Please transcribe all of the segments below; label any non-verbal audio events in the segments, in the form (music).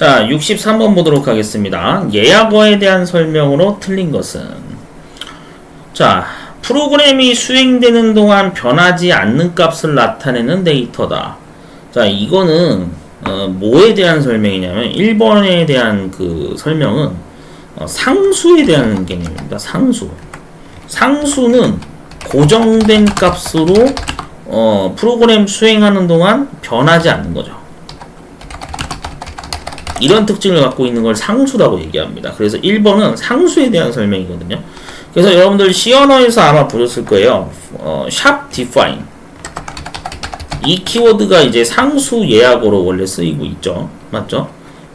자, 63번 보도록 하겠습니다. 예약어에 대한 설명으로 틀린 것은 자, 프로그램이 수행되는 동안 변하지 않는 값을 나타내는 데이터다. 자, 이거는 어, 뭐에 대한 설명이냐면 1번에 대한 그 설명은 어, 상수에 대한 개념입니다. 상수. 상수는 고정된 값으로 어, 프로그램 수행하는 동안 변하지 않는 거죠. 이런 특징을 갖고 있는 걸 상수라고 얘기합니다. 그래서 1번은 상수에 대한 설명이거든요. 그래서 여러분들 언어에서 아마 보셨을 거예요. 어, 샵 define. 이 키워드가 이제 상수 예약어로 원래 쓰이고 있죠. 맞죠?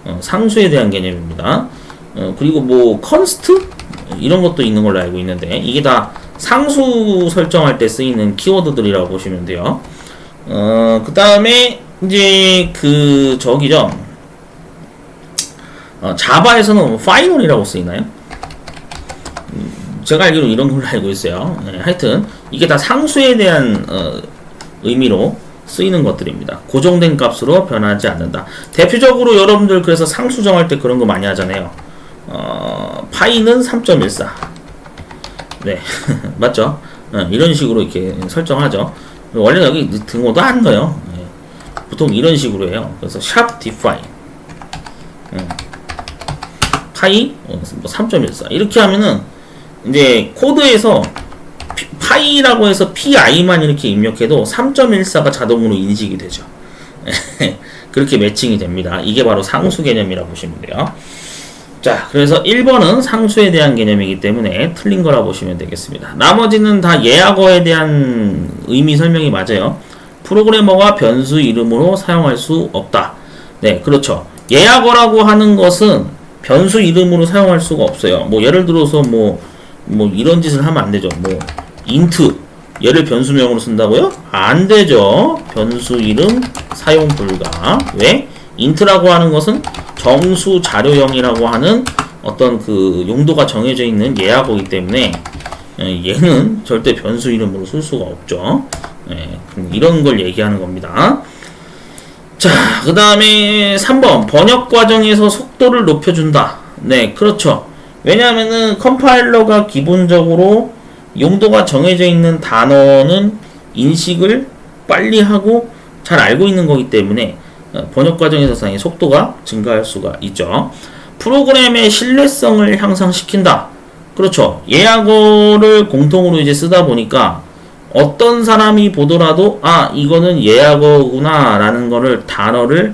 어, 상수에 대한 개념입니다. 어, 그리고 뭐 컨스트 이런 것도 있는 걸로 알고 있는데 이게 다 상수 설정할 때 쓰이는 키워드들이라고 보시면 돼요. 어, 그 다음에 이제 그 저기죠. 어, 자바에서는 파이널이라고 쓰이나요? 음, 제가 알기로 이런 걸로 알고 있어요. 네, 하여튼 이게 다 상수에 대한 어, 의미로 쓰이는 것들입니다. 고정된 값으로 변하지 않는다. 대표적으로 여러분들 그래서 상수 정할 때 그런 거 많이 하잖아요. 어, 파이는 3.14. 네, (laughs) 맞죠? 어, 이런 식으로 이렇게 설정하죠. 원래 여기 등호도 안 넣어요. 네. 보통 이런 식으로 해요. 그래서 샵 define. 음. 파이 어, 뭐3.14 이렇게 하면은 이제 코드에서 피- 파이라고 해서 pi만 이렇게 입력해도 3.14가 자동으로 인식이 되죠. (laughs) 그렇게 매칭이 됩니다. 이게 바로 상수 개념이라고 보시면 돼요. 자, 그래서 1번은 상수에 대한 개념이기 때문에 틀린 거라 보시면 되겠습니다. 나머지는 다 예약어에 대한 의미 설명이 맞아요. 프로그래머가 변수 이름으로 사용할 수 없다. 네, 그렇죠. 예약어라고 하는 것은 변수 이름으로 사용할 수가 없어요. 뭐 예를 들어서 뭐, 뭐 이런 짓을 하면 안 되죠. 뭐 int 얘를 변수명으로 쓴다고요? 안 되죠. 변수 이름 사용 불가. 왜? int라고 하는 것은 정수 자료형이라고 하는 어떤 그 용도가 정해져 있는 예약어이기 때문에 예, 얘는 절대 변수 이름으로 쓸 수가 없죠. 예, 이런 걸 얘기하는 겁니다. 자, 그 다음에 3번. 번역 과정에서 속도를 높여준다. 네, 그렇죠. 왜냐하면은 컴파일러가 기본적으로 용도가 정해져 있는 단어는 인식을 빨리 하고 잘 알고 있는 거기 때문에 어, 번역 과정에서 상의 속도가 증가할 수가 있죠. 프로그램의 신뢰성을 향상시킨다. 그렇죠. 예약어를 공통으로 이제 쓰다 보니까 어떤 사람이 보더라도 아 이거는 예약어구나 라는 거를 단어를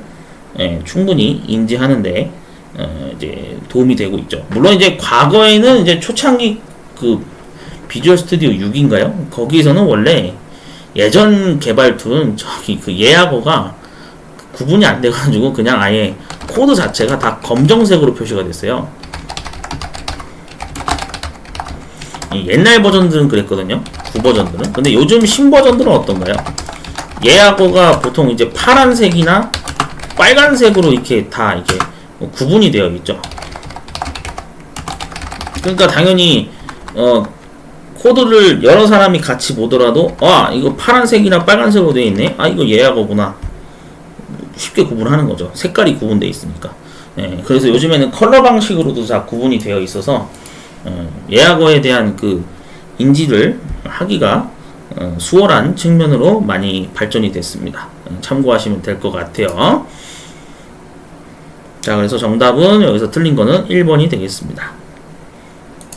예, 충분히 인지하는데 어, 이제 도움이 되고 있죠. 물론 이제 과거에는 이제 초창기 그 비주얼 스튜디오 6인가요? 거기에서는 원래 예전 개발 툴은 저기 그 예약어가 구분이 안 돼가지고 그냥 아예 코드 자체가 다 검정색으로 표시가 됐어요. 이 옛날 버전들은 그랬거든요. 9버전들은. 근데 요즘 신버전들은 어떤가요? 예약어가 보통 이제 파란색이나 빨간색으로 이렇게 다 이렇게 구분이 되어 있죠. 그러니까 당연히 어 코드를 여러 사람이 같이 보더라도 아 이거 파란색이나 빨간색으로 되어 있네. 아 이거 예약어구나. 쉽게 구분하는 거죠. 색깔이 구분되어 있으니까. 예, 그래서 요즘에는 컬러 방식으로도 다 구분이 되어 있어서 어, 예약어에 대한 그 인지를 하기가 어, 수월한 측면으로 많이 발전이 됐습니다. 어, 참고하시면 될 것 같아요. 자, 그래서 정답은 여기서 틀린 거는 1번이 되겠습니다.